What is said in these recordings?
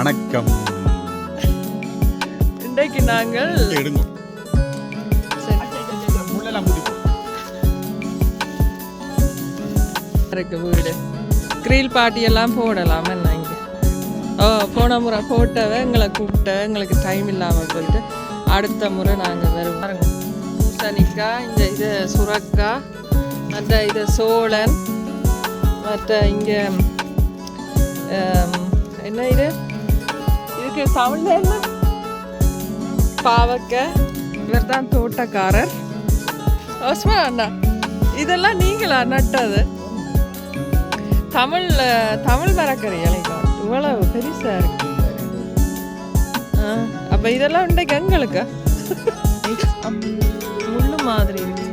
வணக்கம். இன்றைக்கு நாங்கள் எடுங்க. இருக்கு வீடு. கிரில் பார்ட்டி எல்லாம் போடலாம் என்ன இங்கே? ஓ போன முறை போட்டவ எங்களை கூப்பிட்ட எங்களுக்கு டைம் இல்லாமல் போயிட்டு அடுத்த முறை நாங்கள் வருவோம். பாருங்க. பூசணிக்காய் இந்த இது சுரக்காய் மற்ற இது சோளன் மற்ற இங்கே என்ன இது? தமிழ்ல என்ன பாவக்காய் இவர் தான் தோட்டக்காரர். ஓஸ்மா அண்ணா இதெல்லாம் நீங்களா நட்டது? தமிழ் தமிழ் மரக்கறி இலைக்கா இவ்வளவு பெருசா இருக்கு. அப்ப இதெல்லாம் இன்றைக்கு எங்களுக்கு? முள்ளு மாதிரி இருக்கு.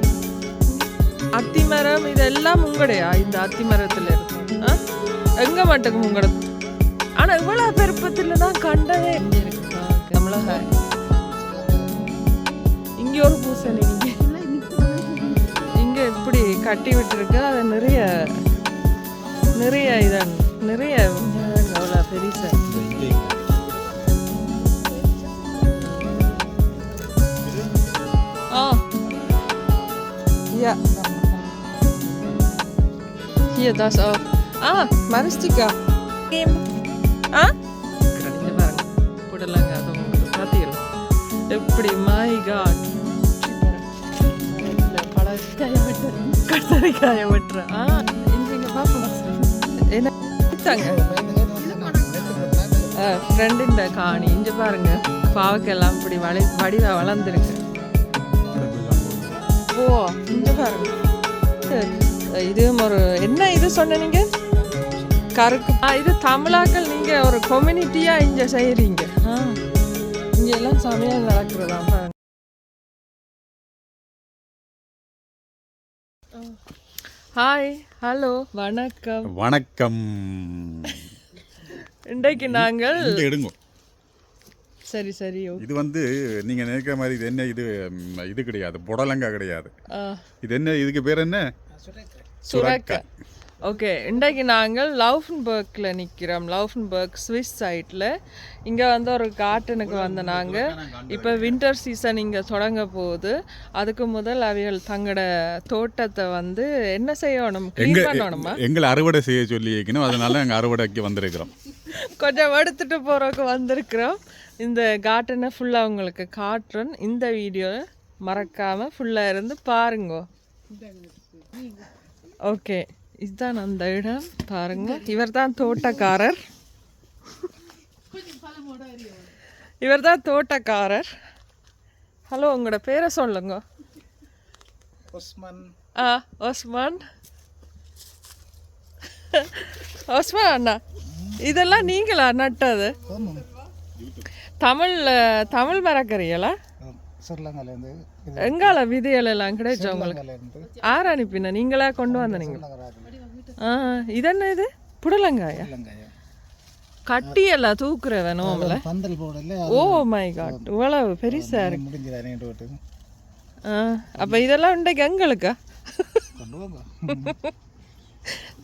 அத்தி மரம் இதெல்லாம் உங்கடையா இந்த அத்தி மரத்துல இருக்கு? எங்க மட்டுக்கு உங்களோட ஆனா இவ்வளவு பெருப்பத்துல தான் கண்டதே. தமிழகாய் இங்க ஒரு பூசணி இங்க இப்படி கட்டி விட்டுருக்கு அது நிறைய நிறைய இதான் நிறைய அவ்வளோ பெருசா ஆ Ja. Hier, das auch. Ah, Maristika. Kim. புடலங்க அது உங்களுக்கு பார்த்தீங்களா எப்படி மை காட் பல கத்தரிக்காய வெட்டுற ஆ இங்க பார்ப்போம் என்ன ஃப்ரெண்டின் காணி. இங்க பாருங்க. பாவக்கெல்லாம் இப்படி வளை வடிவா வளர்ந்துருக்கு. ஓ இங்க பாருங்க. இதுவும் ஒரு என்ன இது சொன்ன நீங்க கருக்கு. இது தமிழாக்கள் நீங்க ஒரு கம்யூனிட்டியா இங்க செய்றீங்க. ஆ. இங்க எல்லாம் சமையல் நடக்கிறதா? பாருங்க ஹாய் ஹலோ வணக்கம். வணக்கம். இன்றைக்கு நாங்கள் எடுங்க. சரி சரி இது வந்து நீங்க நினைக்கிற மாதிரி இது என்ன இது? இது கிடையாது. புடலங்கா கிடையாது. இது என்ன? இதுக்கு பேர் என்ன? சுரக்க. ஓகே இன்றைக்கு நாங்கள் லவ்ஃபன்பர்க்கில் நிற்கிறோம் லவ்ஃபன்பர்க் ஸ்விஸ் சைட்டில் இங்கே வந்து ஒரு கார்ட்டனுக்கு வந்த நாங்கள் இப்போ வின்டர் சீசன் இங்கே தொடங்க போகுது. அதுக்கு முதல் அவைகள் தங்களோட தோட்டத்தை வந்து என்ன செய்யணும்? க்ளீன் பண்ணணுமா? எங்களை அறுவடை செய்ய சொல்லி வைக்கணும் அதனால நாங்கள் அறுவடைக்கு வந்திருக்கிறோம். கொஞ்சம் எடுத்துட்டு போகிறதுக்கு வந்திருக்கிறோம். இந்த கார்டனை ஃபுல்லாக உங்களுக்கு காட்டுறேன். இந்த வீடியோ மறக்காமல் ஃபுல்லாக இருந்து பாருங்க. ஓகே இதுதான் அந்த இடம் பாருங்க. இவர் தான் தோட்டக்காரர். இவர் தான் தோட்டக்காரர். ஹலோ உங்களோட பேரை சொல்லுங்க. ஒஸ்மன். ஆ ஒஸ்மான். ஒஸ்மான் அண்ணா இதெல்லாம் நீங்களா நட்டது தமிழ் தமிழ் மரக்கறிகளா ஸ்ரீலங்காலேருந்து எங்கால விதைகள் எல்லாம் கிடைச்சா உங்களுக்கு? யார் அனுப்பின நீங்களா கொண்டு வந்த நீங்க? ஸ்ரீலங்கராஜ் ஆ இதென்ன இது? புடலங்காயா? ஸ்ரீலங்காயா கட்டி எல்லாம் தூக்குறவ நோம்பல பந்தல் போடல ஓ மை காட் இவ்வளவு பெருசா இருக்கு. ஆ அப்ப இதெல்லாம் இன்றைக்கு எங்களுக்கா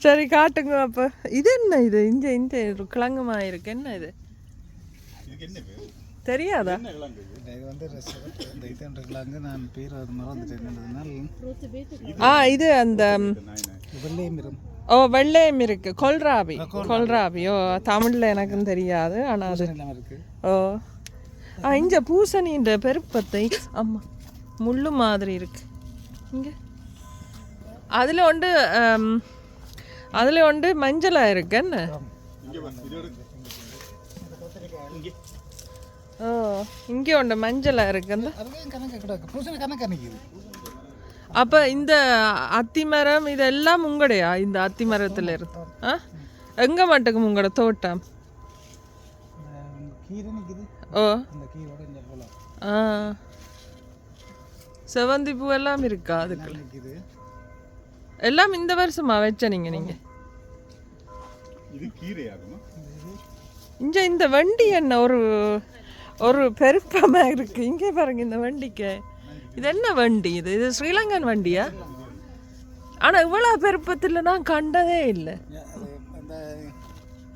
சரி காட்டுங்க அப்ப. இது என்ன இது? இந்த இந்த ஒரு கிழங்குமா இருக்கு. என்ன இது? தெரியாதா? இது? ஆ இது அந்த ஓ வெள்ளையம் இருக்கு. கொல்ராபி. கொல்ராபி. ஓ தமிழ்ல எனக்கும் தெரியாது. ஆனா அது ஓ. ஆ இங்க பூசணின்ற பெருப்பத்தை அம்மா முள்ளு மாதிரி இருக்கு. இங்க. அதுல ஒன்று ஆம், அதுல ஒன்று மஞ்சளா இருக்கு. என்ன? ஓ இங்க ஒன்று மஞ்சளா இருக்கு. அப்ப இந்த அத்திமரம் இதெல்லாம் உங்கடையா? இந்த அத்திமரத்துல இருந்து? ஆ? எங்க மட்டுக்கும் உங்களோட தோட்டம்? ஓ. ஆ. செவந்தி பூ எல்லாம் இருக்கா அதுக்குள்ள? நிற்கிது எல்லாம் இந்த வருஷமா வச்ச நீங்க? நீங்க இங்க இந்த வண்டி என்ன ஒரு ஒரு பெருப்பமா இருக்கு? இங்கே பாருங்க இந்த வண்டிக்கு. இது என்ன வண்டி இது? இது ஸ்ரீலங்கன் வண்டியா? ஆனா இவ்வளவு பெருப்பத்துல நான் கண்டதே இல்லை.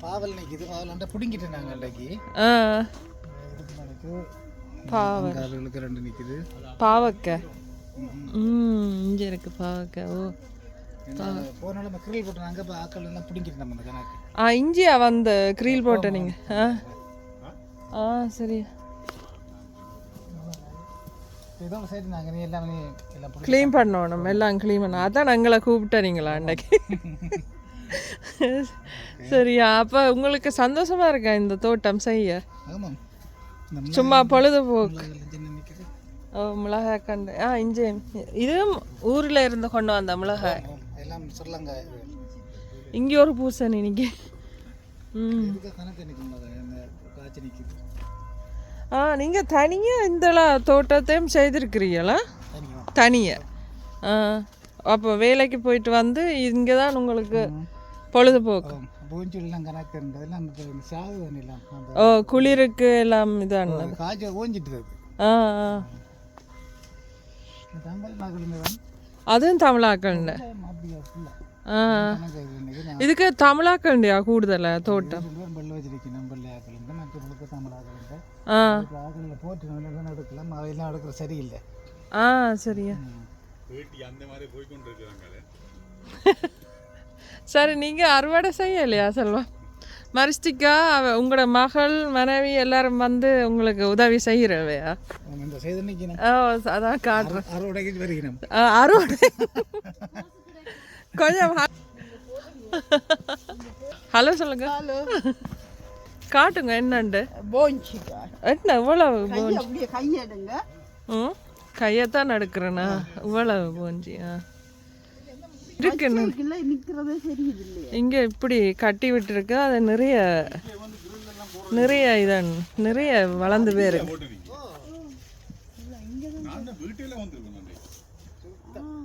பாவல் நிற்கிது பாவல் அண்டை பிடுங்கிட்டு நாங்கள் அன்றைக்கு ஆ. இதுக்கு எனக்கு பாவ கால்களுக்கு ரெண்டு நிற்கிது பாவக்காய் ம் இங்கே இருக்கு பாவக்காய் ஓ. நாங்கள் ஆ இஞ்சியா வந்து க்ரீல் போட்ட நீங்க ஆ. ஆ சரி க்ளீன் பண்ணணும். எல்லாம் க்ளீன் பண்ண அதான் எங்களை கூப்பிட்டீங்களா அன்னைக்கு? சரியா அப்போ உங்களுக்கு சந்தோஷமா இருக்கா இந்த தோட்டம் செய்ய? சும்மா பொழுதுபோக்கு. ஓ மிளகாய் கண்டு ஆ இஞ்சி இதுவும் ஊரில் இருந்து கொண்டு வந்த மிளகாய். இங்கே ஒரு பூசணி இன்னைக்கு ம். ஆ நீங்கள் தனியாக இந்த தோட்டத்தையும் செய்திருக்கிறீங்களா? தனியாக ஆ அப்போ வேலைக்கு போயிட்டு வந்து இங்கே தான் உங்களுக்கு பொழுதுபோக்கு. பூஞ்சொல்லாம் கணக்கு ஓ குளிருக்கு எல்லாம் இதான? காய்ச்சல் ஓஞ்சிட்டு ஆ அதுவும் நான் இதுக்கு தமிழாக்கண்டியா கூடுதலா தோட்டம்? ஆக்கலில் போட்டு நல்லா எடுக்கலாம் அவையெல்லாம் எடுக்கிற சரியில்லை. ஆ சரியா. சரி நீங்கள் அறுவடை செய்யலையா செல்வா? மரிஸ்டிக்கா அவ உங்களோட மகள் மனைவி எல்லாரும் வந்து உங்களுக்கு உதவி செய்கிறவையா ஓ அதான் காட்டுறேன். அறுவடைக்கு வருகிறோம் ஆ, அறுவடை. கொஞ்சம் ஹலோ சொல்லுங்க. ஹலோ. காட்டுங்க என்னண்டு? போஞ்சிக்கா என்ன இவ்வளவு கை அப்படியே கையெடுங்க. ம் கையத்தான் இவ்வளவு போஞ்சி ஆ. இருக்குன்னு இங்க இப்படி கட்டி விட்டுருக்கு அது நிறைய நிறைய இதான் நிறைய வளர்ந்து பேரு நான் தான் வீட்டில வந்திருக்கேன்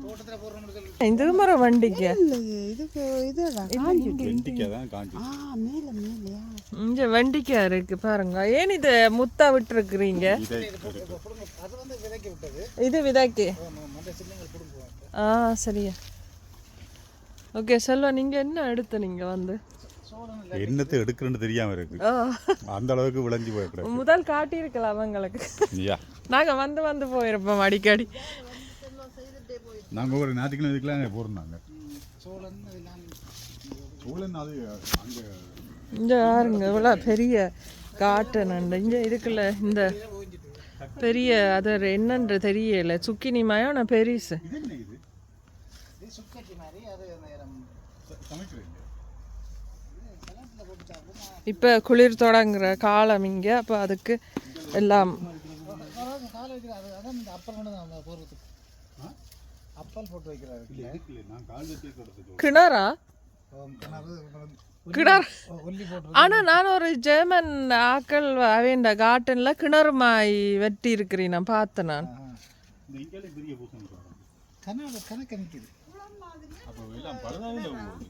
தோட்டத்தில் போடுறோம்னு சொல்லி இந்த மரம் வண்டிக்கு. இங்க வெண்டிக்காய் இருக்கு பாருங்க. ஏன் இது முத்தா விட்டுருக்குறீங்க? இதை அது வந்து விதைக்க. ஆ சரியா. ஓகே செல்வா நீங்க என்ன எடுத்து நீங்க வந்து? என்னத்தை எடுக்கிறேன்னு தெரியாம இருக்கு. அந்த அளவுக்கு விளைஞ்சு போயிடுறேன் முதல் காட்டியிருக்கலாம் அவங்களுக்கு. நாங்க வந்து வந்து போயிருப்போம் அடிக்கடி. நாங்கள் ஒரு ஞாயிற்றுக்கிழமை போயிருந்தாங்க சோழன் இதெல்லாம் சூழன் அது அங்கே இங்க பாருங்க இவ்வளோ பெரிய காட்டு நண்டு. இங்க இதுக்குள்ள இந்த பெரிய அது என்னன்ற தெரியல. சுக்கினி மயம் நான் பெரிசு. இது என்ன இது? இது சுக்கட்டி மாதிரி அது நேரம். சமைக்கிறீங்க இப்போ குளிர் தொடங்குற காலம் இங்க அப்போ அதுக்கு எல்லாம். போட்டு வைக்கிறாரு. கிணறா? கிணறு கிணறு. ஒல்லி போட்டு ஆனா நான் ஒரு ஜெர்மன் ஆக்கள் அவேண்ட காட்டன்ல கிணறு மாய் வெட்டி இருக்கிறேன் நான் பார்த்தேன் நான்.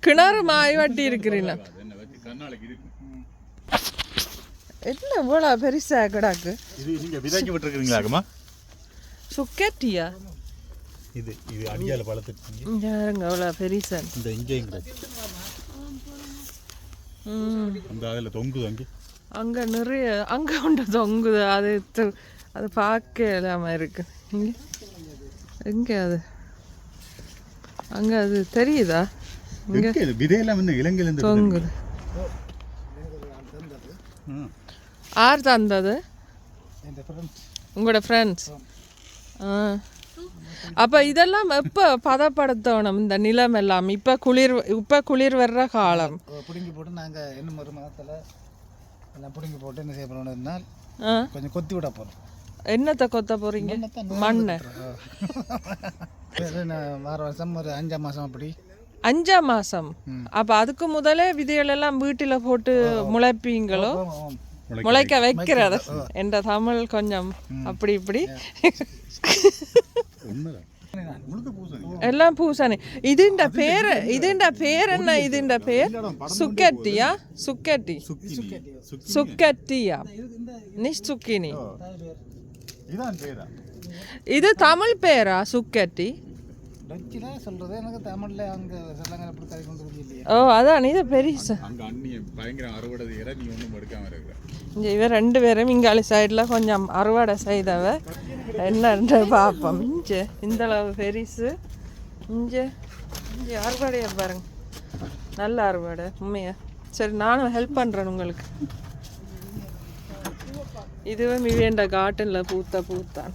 கிணறு மாய் வெட்டி இருக்கிறேன் என்ன இவ்வளோ பெருசா கிடாக்கு? சுக்கட்டியா? இது இது அடியால பழத்துக்கு. இங்க இவ்வளோ பெருசா இந்த ம் அந்த அதில் தொங்குது அங்கே. அங்க நிறைய அங்க உண்டு தொங்குது. அது அது பார்க்க இல்லாம இருக்கு. இங்க எங்க அது. அங்க அது தெரியுதா? இங்க விதையெல்லாம் வந்து இலங்கையிலேருந்து தொங்குது. ம் ஆர் தந்தது? உங்களோட ஃப்ரெண்ட்ஸ் ஆ. அப்போ இதெல்லாம் எப்போ பதப்படுத்தணும் இந்த நிலம் எல்லாம்? இப்போ குளிர் இப்போ குளிர் வர்ற காலம். பிடுங்கி போட்டு நாங்கள் இன்னும் ஒரு மாதத்தில் எல்லாம் பிடுங்கி போட்டு என்ன செய்ய போகிறோம்னா கொஞ்சம் கொத்தி விட போகிறோம் என்னத்தை கொத்த போறீங்க? மண்ணை. வார வருஷம் ஒரு அஞ்சாம் மாதம் அப்படி. அஞ்சாம் மாசம்? அப்ப அதுக்கு முதலே விதைகள் எல்லாம் வீட்டில போட்டு முளைப்பீங்களோ. முளைக்க வைக்கிறது. என்ற தமிழ் கொஞ்சம் அப்படி இப்படி. எல்லாம் பூசணி. இதுண்ட பேர் இதுண்ட பேர் என்ன? இதுண்ட பேர்? சுக்கட்டியா? சுக்கட்டி. சுக்கட்டியா? நிஷ் சுக்கினி. இதான் பேரா? இது தமிழ் பேரா சுக்கட்டி? டச்சில் சொல்கிறது எனக்கு தமிழில் அங்கே சொல்லுங்க அப்படி கதை கொண்டு வந்து இல்லையா. ஓ அதான் இது பெருசு அங்கே அண்ணி பயங்கர அறுவடை நீ இங்கே இவ ரெண்டு பேரும் இங்காளி சைடில் கொஞ்சம் அறுவடை செய்தவ என்னன்ற பார்ப்போம் இங்கே இந்த அளவு பெருசு. இங்கே இங்கே அறுவடையை பாருங்க. நல்ல அறுவடை உண்மையா? சரி நானும் ஹெல்ப் பண்ணுறேன் உங்களுக்கு. இதுவும் இவேண்ட காட்டனில் பூத்த பூத்தான்.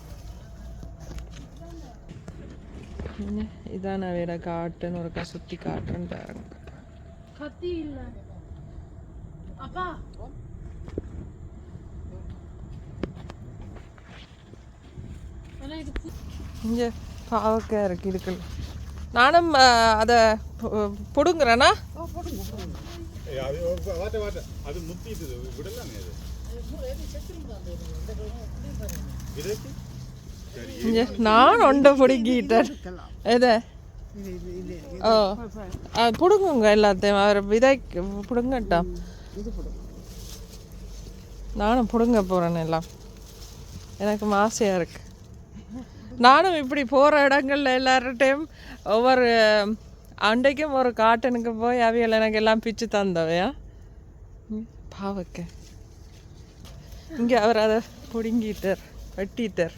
இங்க இதான் நான் வேற காட்டுன்னு ஒருக்கா சுற்றி காட்டுறேன்னு பாருங்க கத்தி இல்ல அப்பா இங்கே பாவக்காய் இருக்கு இருக்குல்ல நானும் அதை பிடுங்குறேன்னா அது வாட்ட வாட்ட அது முத்திட்டு விடலாம் நான் ஒன்றை பிடுங்கிட்டேன் ஓ. ஆ, பிடுங்குங்க எல்லாத்தையும். அவர் விதை பிடுங்கட்டா நானும் பிடுங்க போகிறேன் எல்லாம். எனக்கு ஆசையாக இருக்கு. நானும் இப்படி போகிற இடங்களில் எல்லார்ட்டையும் ஒவ்வொரு அண்டைக்கும் ஒரு காட்டனுக்கு போய் அவியல் எனக்கு எல்லாம் பிச்சு தந்தவையா? பாவக்க. இங்கே அவர் அதை பிடுங்கிட்டார் வெட்டிட்டார்.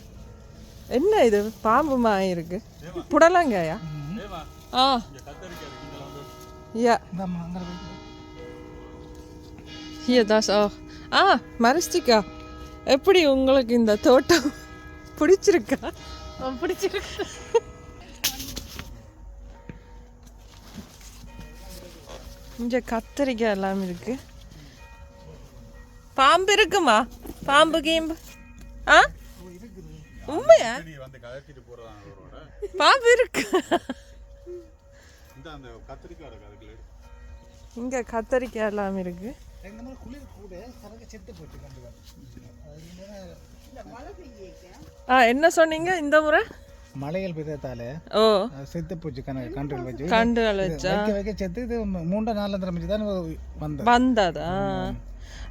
என்ன இது? பாம்பு மாதிரி இருக்கு. புடலங்காயா? ஆ. யா. das auch. ஆ மரிஸ்டிக்கா எப்படி உங்களுக்கு இந்த தோட்டம் பிடிச்சிருக்கா? பிடிச்சிருக்கு. இங்கே கத்தரிக்காய் எல்லாம் இருக்கு. பாம்பு இருக்குமா? பாம்பு கீம்பு. ஆ? உண்மையா? நீ வந்து கதச்சிட்டு போகிறதா அவரோட. பாம்பு இருக்கு. இந்த அந்த கத்திரிக்காய் இருக்கு அதுக்குள்ள இங்கே கத்தரிக்காய் எல்லாம் இருக்கு. எங்கள் மாதிரி குளிர் கூட கறக்க செத்து போச்சு கண்டு அது ஆ என்ன சொன்னீங்க இந்த முறை? மலைகள் பெய்ததால ஓ. செத்து போச்சு கணக்கு கன்றுகள் வச்சு. கண்டுகள் வச்சா? வைக்க வைக்க செத்து இது மூன்றா நாலு தரம் வச்சு தான் வந்தது? வந்ததா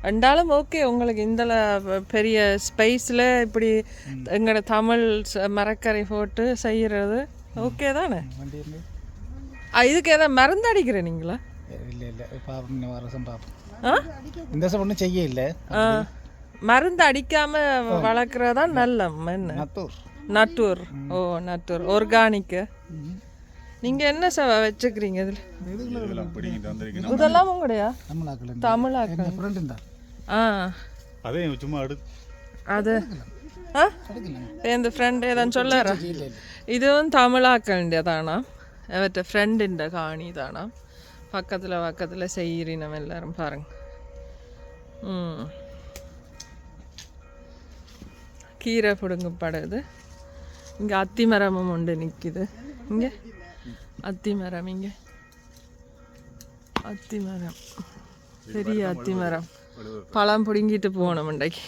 ரெண்டாலும் ஓகே உங்களுக்கு இந்த பெரிய ஸ்பைஸில் இப்படி எங்களோட தமிழ் மரக்கறி போட்டு செய்கிறது ஓகே தானே? இதுக்கு எதாவது மருந்து அடிக்கிற நீங்களா இல்லை இல்லை பாப்போம் வர வருஷம் பார்ப்போம் ஆ? இந்த வருஷம் ஒன்றும் செய்ய இல்லை மருந்து அடிக்காம வளர்க்குறதா நல்ல என்ன? நத்தூர். நட்டூர் ஓ நட்டூர் ஆர்கானிக்கு நீங்க என்ன ச வச்சுக்கிறீங்க இதுல இதெல்லாம் பிடிங்கிட்டு வந்திருக்கணும் இதெல்லாம் உங்களுடையா தமிழாக்கள் தமிழாக்கள் என் ஃப்ரெண்டு இருந்தா ஆ அதே சும்மா எடு அது ஆ எந்த ஃப்ரெண்ட் ഏതാന്ന് ചൊല്ലാറ ഇതും തമിഴാക്കളുടേതാണ് അവരുടെ ഫ്രണ്ടിൻ്റെ കാണി ഇതാണ് പക്കത്തിലെ പക്കത്തിലെ ചെയ്യറിനം എല്ലാവരും പറഞ്ഞു ഉം. கீரை பிடுங்கப்படுது இங்கே அத்தி மரமும் உண்டு நிற்கிது இங்கே அத்தி மரம் இங்கே அத்தி மரம் பெரிய அத்தி மரம் பழம் பிடுங்கிட்டு போகணும் இன்றைக்கு.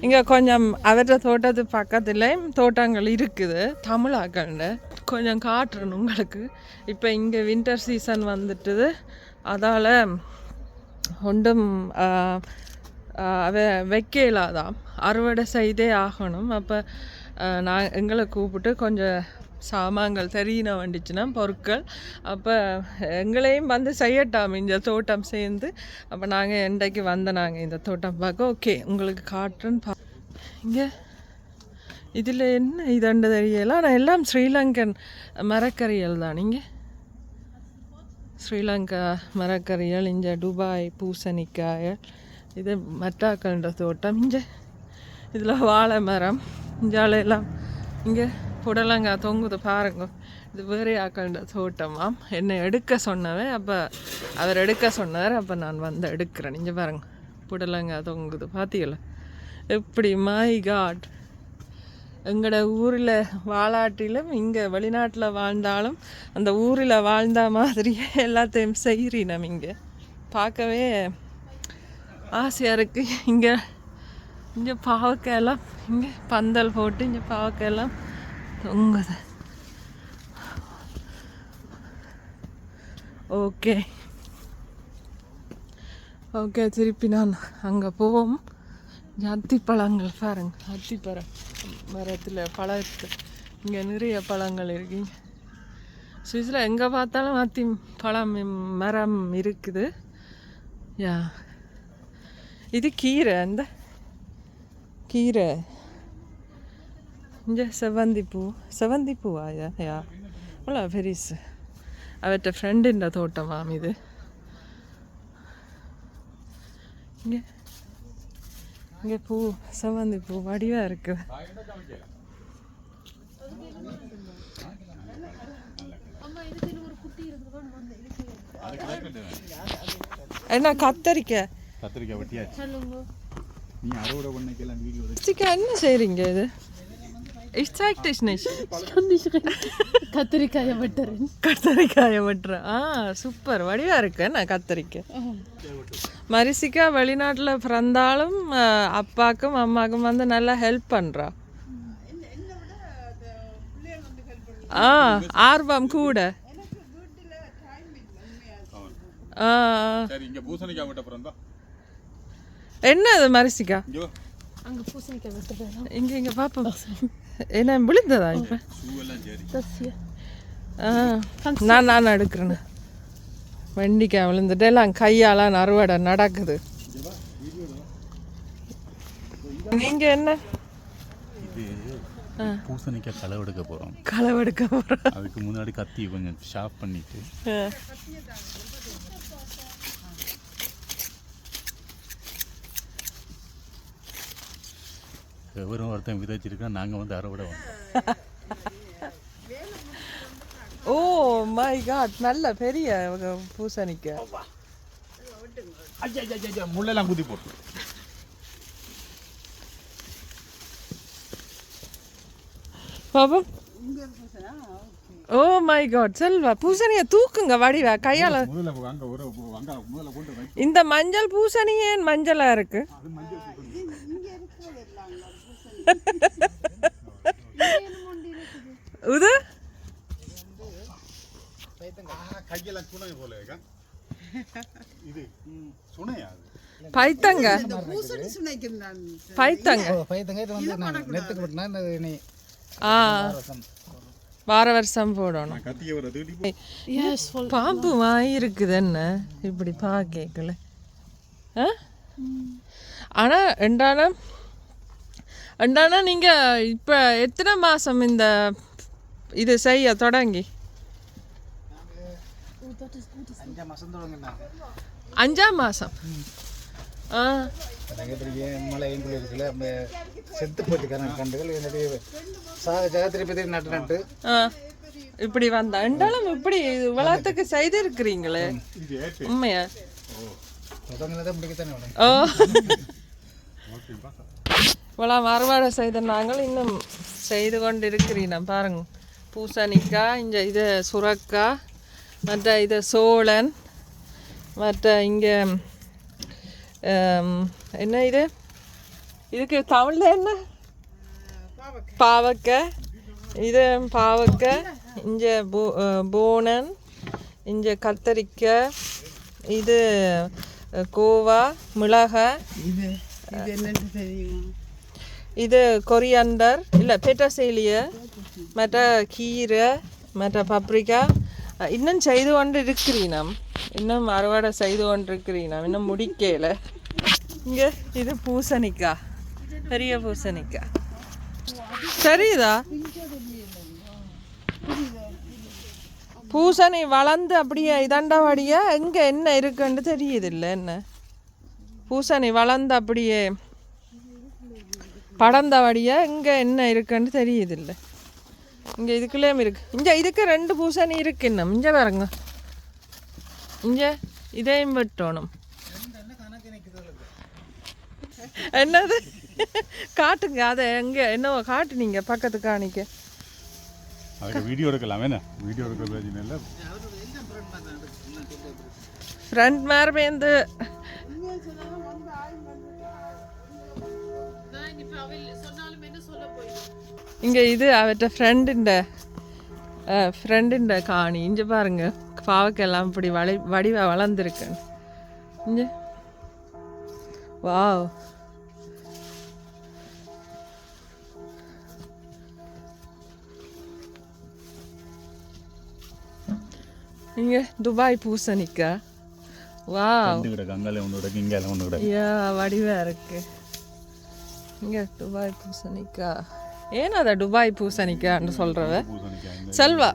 இங்கே கொஞ்சம் அவற்ற தோட்டத்து பக்கத்துலேயும் தோட்டங்கள் இருக்குது. தமிழாக்கள்ட கொஞ்சம் காட்டுறேன் உங்களுக்கு. இப்போ இங்கே வின்டர் சீசன் வந்துட்டுது. அதால் ஒன்றும் ஆ, ஆ, அவ வைக்க இல்லாதாம். அறுவடை செய்தே ஆகணும். அப்போ நான் எங்களை கூப்பிட்டு கொஞ்சம் சாமான்கள் தெரியன வந்துச்சுன்னா பொருட்கள். அப்போ எங்களையும் வந்து செய்யட்டாம் இந்த தோட்டம் சேர்ந்து. அப்போ நாங்கள் இன்றைக்கு வந்த நாங்கள் இந்த தோட்டம் பார்க்க ஓகே உங்களுக்கு காட்டுன்னு பா இங்கே. இதில் என்ன இதண்டு தெரியல ஆனால் எல்லாம் ஸ்ரீலங்கன் மரக்கறிகள் தான். இங்கே. ஸ்ரீலங்கா மரக்கறிகள் இங்கே துபாய் பூசணிக்காய் இது மட்டாக்கள்ன்ற தோட்டம். இங்கே. இதில் வாழை மரம். ஜாலையெல்லாம் இங்கே புடலங்காய் தொங்குது பாருங்க. இது வேறே ஆக்கண்ட தோட்டமாம் என்னை எடுக்க சொன்னவன் அப்போ அவர் எடுக்க சொன்னார் அப்போ நான் வந்து எடுக்கிறேன். இங்கே பாருங்க புடலங்காய் தொங்குது பார்த்தீங்களா எப்படி மை காட் எங்களோட ஊரில் வாலாட்டிலும் இங்கே வெளிநாட்டில் வாழ்ந்தாலும் அந்த ஊரில் வாழ்ந்த மாதிரியே எல்லாத்தையும் செய்கிறீனம் இங்கே. பார்க்கவே ஆசையாக இருக்குது இங்கே இங்கே பாவக்காயெல்லாம் இங்கே பந்தல் போட்டு இங்கே பாவக்காயெல்லாம் தொங்குது. ஓகே ஓகே திருப்பி நான் அங்கே போவோம். இங்கே அத்திப்பழங்கள் பாருங்க அத்திப்பழம் மரத்தில் பழத்து இங்கே நிறைய பழங்கள் இருக்குங்க சுவிஸில் எங்கே பார்த்தாலும் அத்தி பழம் மரம் இருக்குது. யா இது கீரை அந்த கீரை. இங்கே செவந்தி பூ செவந்தி பூவா யா. யா அவ்வளோ பெரிசு. அவர்கிட்ட ஃப்ரெண்டுன்ற தோட்டமாம் இது. இங்கே. இங்கே பூ செவந்தி பூ வடிவாக இருக்குது என்ன கத்தரிக்காய் கத்திரிக்காய் வெட்டியாச்சு. நீ அறுவடை பண்ணிக்கலாம் வீடியோ கத்திரிக்காய் என்ன செய்கிறீங்க இது? Ich zeig dich nicht. kann nicht reden. கத்திரிக்காயை வெட்டுறேன். கத்தரிக்காயை வெட்டுறேன் ஆ சூப்பர் வடிவாக இருக்கு என்ன கத்தரிக்காய் மரிசிகா வெளிநாட்டில் பிறந்தாலும் அப்பாக்கும் அம்மாக்கும் வந்து நல்லா ஹெல்ப் பண்ணுறா ஆ ஆர்வம் கூட. ஆ ஆ. சரி இங்க பூசணிக்காய் விட்ட தான் என்ன அது மரிசிகா இங்கோ. அங்க பூசணிக்காய் இங்கே இங்கே பார்ப்போம் என்ன விழுந்ததா? இப்போ நான் நான் எடுக்கிறேன்னு வெண்டிக்காய் விழுந்துட்டு எல்லாம் கையாலாம் அறுவடை நடக்குது. நீங்க என்ன? இது பூசணிக்காய் களை எடுக்க போறோம். களவெடுக்க போகிறோம் அதுக்கு முன்னாடி கத்தி கொஞ்சம் ஷார்ப் பண்ணிட்டு. எவரும் ஒருத்தன் விதைச்சிருக்கோம் நாங்கள் வந்து அறுவடை ஓ மை காட் நல்ல பெரிய பூசணிக்காய் முள்ளெல்லாம் குத்தி போட்டு பாப்பா ஓ மை காட் செல்வா பூசணியை தூக்குங்க வடிவா கையால. முதல்ல அங்கே ஒரு அங்கே முதல்ல கொண்டு வை. இந்த மஞ்சள் பூசணி ஏன் மஞ்சளா இருக்கு? அது பைத்தங்க பைத்தங்க பைத்தங்க இது வந்து நான் நெத்துக்கு விட்டுனா இந்த இனி ஆ வார வருஷம் போடணும். பாம்பு வாய் இருக்குது என்ன இப்படி பார்க்கல ஆ ஆனா ரெண்டானா ரெண்டானா நீங்க இப்ப எத்தனை மாசம் இந்த இது செய்ய தொடங்கி? அஞ்சாம் மாதம் ஆ எனக்கு பெரிய மழை எங்குள்ள இருக்குல்ல அந்த செத்து போச்சு கரண்ட் கண்டுகள் என்னுடைய சாக சாக திருப்பி திருப்பி நட்டு நட்டு. ஆ. இப்படி வந்தா. ரெண்டாலும் இப்படி விளாத்துக்கு செய்து இருக்கிறீங்களே உண்மையா? ஓ. இவ்வளோ அறுவடை செய்த நாங்கள் இன்னும் செய்து கொண்டு இருக்கிறீங்க பாருங்க. பூசணிக்காய் இந்த இது சுரக்காய் மற்ற இது சோளன் மற்ற இங்கே என்ன இது? இதுக்கு தமிழில் என்ன? பாவக்காய். இது பாவக்காய் இங்க போ போனன் இங்க கத்தரிக்காய் இது கோவா மிளகாய். இது கொரியண்டர் கொரியாண்டர் இல்லை பெட்டசேலிய மற்ற கீரை மற்ற பப்ரிக்கா இன்னும் செய்து கொண்டு இருக்கிறீனம் இன்னும் அறுவடை செய்து கொண்டு இருக்கிறீனம் இன்னும் முடிக்கல. இங்கே இது பூசணிக்காய் பெரிய பூசணிக்காய் சரிதா பூசணி வளர்ந்து அப்படியே இதாண்டவாடியா எங்கே என்ன இருக்குன்னு தெரியுது இல்லை என்ன? பூசணி வளர்ந்து அப்படியே படந்தவடியா இங்கே என்ன இருக்குன்னு தெரியுது இல்லை இங்கே இதுக்குள்ளேயும் இருக்கு. இங்கே இதுக்கு ரெண்டு பூசணி இருக்கு இன்னும். இங்கே பாருங்க. இங்கே இதையும் வெட்டணும். என்னது? காட்டுங்க. அதை எங்கே என்னவோ காட்டுனீங்க. பக்கத்து காணிக்க. வீடியோ எடுக்கலாம். என்ன? வீடியோ இல்லை. ஃப்ரண்ட் மேர்மேந்து Nein, இங்கே இது அவற்ற ஃப்ரெண்டுண்ட ஃப்ரெண்டுண்ட காணி. இங்கே பாருங்க பாவக்கெல்லாம் இப்படி வளை வடிவாக வளர்ந்துருக்கு. இங்கே. வாவ். இங்கே துபாய் பூசணிக்கா வாவ். ஒன்று கிடக்கு அங்கே ஒன்று கிடக்கு. ஒன்று கிடக்கு வடிவாக இருக்குது இங்க துபாய் பூசணிக்கா? ஏன் அதை துபாய் பூசணிக்கான்னு பூசணிக்காய் இந்த செல்வா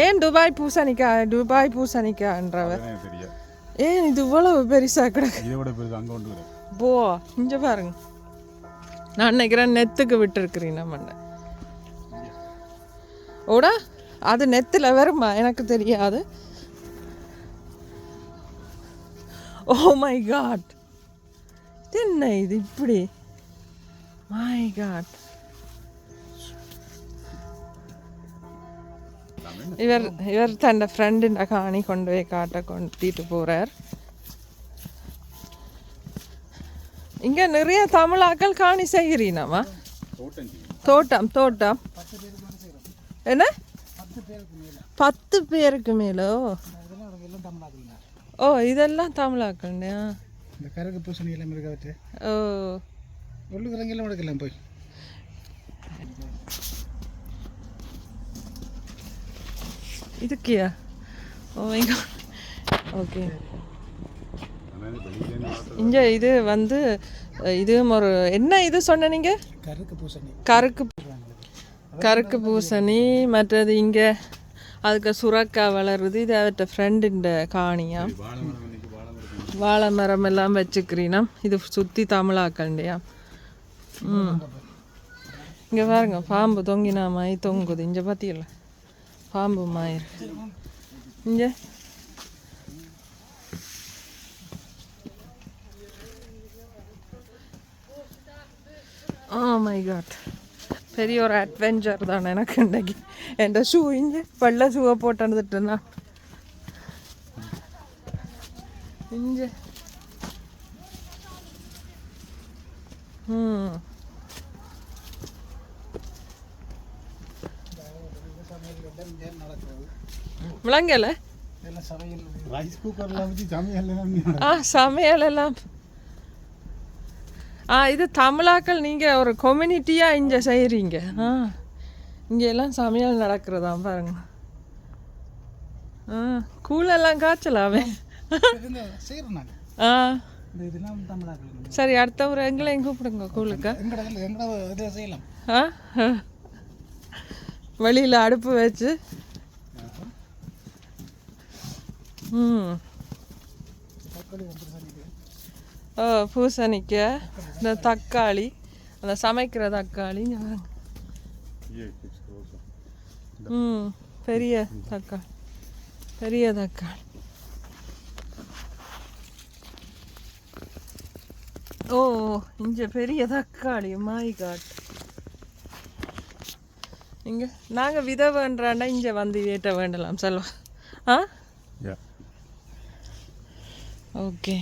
ஏன் துபாய் பூசணிக்கா துபாய் தெரியாது. ஏன் இது இவ்வளவு பெருசா கிடக்கு? போ இங்க பாருங்க. நான் நினைக்கிறேன் நெத்துக்கு விட்டுருக்கிறீன் நம்ம ஓடா அது நெத்துல வருமா? எனக்கு தெரியாது. ஓ மை காட் என்ன இது இப்படி? காட் இவர் இவர் தன் ஃப்ரெண்டுண்ட காணி கொண்டு போய் காட்ட கொண்டுட்டு போறார் இங்க நிறைய தமிழாக்கள் காணி செய்கிறீனம்மா தோட்டம் தோட்டம் என்ன பத்து பேருக்கு மேலோ ஓ இதெல்லாம் வச்சு ஓ எடுக்கலாம் போய். இதுக்கியா? ஓ மை ஓகே இங்க இது வந்து இதுவும் ஒரு என்ன இது சொன்ன நீங்க? கருக்கு பூசணி. கருக்கு கருக்கு பூசணி மற்றது இங்கே அதுக்கு சுரக்கா வளருது. இது அவற்ற ஃப்ரெண்டுண்ட காணியாம் வாழை மரம் எல்லாம் வச்சுக்கிறீனா இது சுற்றி தமிழாக்கண்டியா ம். இங்கே பாருங்க பாம்பு தொங்கினா மாய் தொங்குது. இங்கே பார்த்தீங்களா பாம்பு மாயிரு இங்கே? ஓ oh மை காட் பெரிய ஒரு அட்வென்ச்சர் தான் எனக்கு இன்றைக்கு என் ஷூ இங்கே வெள்ளை ஷூவை போட்டு வந்துட்டு நான் இங்கே ம் சமையல். ஆ சமையல் எல்லாம். ஆ இது தமிழாக்கள் நீங்கள் ஒரு கம்யூனிட்டியாக இங்கே செய்கிறீங்க ஆ இங்கே எல்லாம் சமையல் நடக்கிறதா பாருங்க. ஆ கூழெல்லாம் நாங்கள் ஆ. சரி அடுத்த ஒரு எங்களையும் கூப்பிடுங்க கூழுக்கு. ஆ வெளியில் அடுப்பு வச்சு ம் ஓ பூசணிக்காய் இந்த தக்காளி அந்த சமைக்கிற தக்காளி. ம் பெரிய தக்காளி பெரிய தக்காளி. ஓ இங்கே பெரிய தக்காளி மாய் காட் நாங்கள் விதை விதவைன்றாண்டா இங்கே வந்து ஏற்ற வேண்டலாம் செல்வா. ஆ? ஓகே.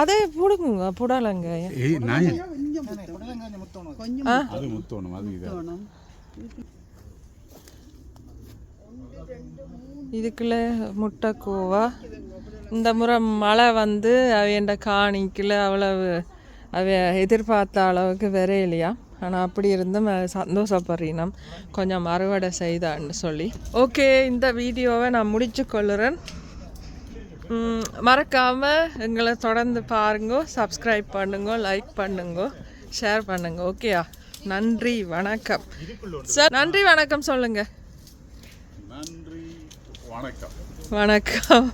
அதே புடுங்குங்க புடலங்க. ஏய் நான் கொஞ்சம் அது முத்தோணும் அது இது. போகணும் இதுக்குள்ள முட்டைக்கோவா? இந்த முறை மழை வந்து அவையண்ட காணிக்கல அவ்வளவு அவ எதிர்பார்த்த அளவுக்கு விரையிலையா? ஆனால் அப்படி இருந்தும் சந்தோஷப்படுறினம். கொஞ்சம் அறுவடை செய்தான்னு சொல்லி. ஓகே இந்த வீடியோவை நான் முடிச்சு கொள்ளுறேன் ம், மறக்காம எங்களை தொடர்ந்து பாருங்க சப்ஸ்கிரைப் பண்ணுங்க லைக் பண்ணுங்க ஷேர் பண்ணுங்க ஓகேயா நன்றி வணக்கம். சார் நன்றி வணக்கம் சொல்லுங்க. நன்றி வணக்கம். வணக்கம்.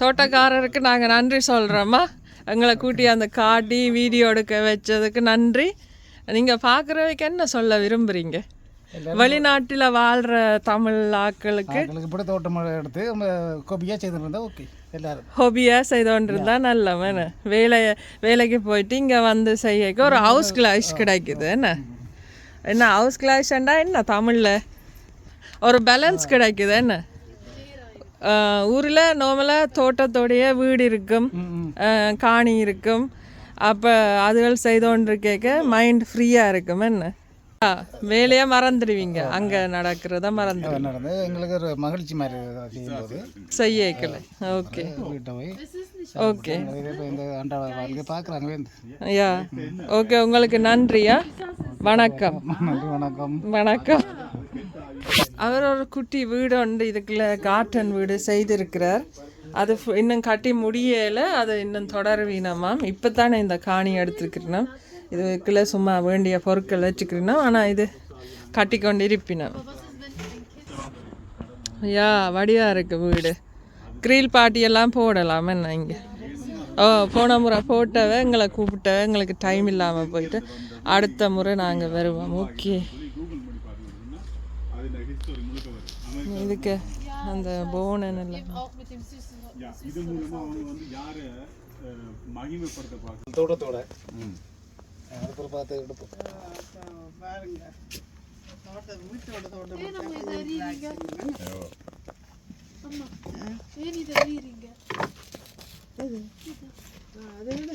தோட்டக்காரருக்கு நாங்கள் நன்றி சொல்கிறோம்மா எங்களை கூட்டி அந்த காட்டி வீடியோ எடுக்க வச்சதுக்கு நன்றி. நீங்கள் பார்க்குறவைக்கு என்ன சொல்ல விரும்புகிறீங்க வெளிநாட்டில் வாழ்கிற தமிழ் எங்களுக்கு இப்படி தோட்டம் எடுத்து செய்துட்டு இருந்தால் ஓகே எல்லாரும். ஹொபியாக செய்தோண்டு இருந்தா நல்லவன் வேலை வேலைக்கு போயிட்டு இங்கே வந்து செய்யக்க ஒரு ஹவுஸ் கிளாஸ் கிடைக்குது என்ன? என்ன ஹவுஸ் கிளாஸ்ண்டா என்ன தமிழில்? ஒரு பேலன்ஸ் கிடைக்குது என்ன? ஊரில் நார்மலாக தோட்டத்தோடைய வீடு இருக்கும் காணி இருக்கும். அப்போ அதுகள் செய்தோண்டு கேட்க மைண்ட் ஃப்ரீயாக இருக்கும் என்ன? வேலையை மறந்துடுவீங்க. அங்கே நடக்கிறத மறந்து நடந்து எங்களுக்கு ஒரு மகிழ்ச்சி மாதிரி செய்யும்போது. செய்யக்கலை. ஓகே. ஓகே. ஐயா ஓகே உங்களுக்கு நன்றியா வணக்கம். வணக்கம். வணக்கம். அவர் ஒரு குட்டி வீடு உண்டு இதுக்குள்ள காட்டன் வீடு செய்திருக்கிறார். அது இன்னும் கட்டி முடியல அது இன்னும் தொடருவீனமாம் இப்போ தானே இந்த காணி எடுத்துருக்கிறோம் இதுக்குள்ள சும்மா வேண்டிய பொருட்கள் வச்சுக்கிறோம் ஆனால் இது கட்டி கொண்டு இருப்பினோம் யா வடிவா இருக்கு வீடு. கிரில் பாட்டியெல்லாம் போடலாம் என்ன இங்கே? ஓ போன முறை போட்டவ எங்களை கூப்பிட்டவ எங்களுக்கு டைம் இல்லாமல் போயிட்டு அடுத்த முறை நாங்கள் வருவோம். ஓகே இதுக்கு அந்த போனன் எல்லாம் இது தோட்டத்தோட. அதுக்கப்புறம் பார்த்து எடுப்போம். பாருங்க. தோட்டம் வீட்டோட தோட்டம் அதை விட.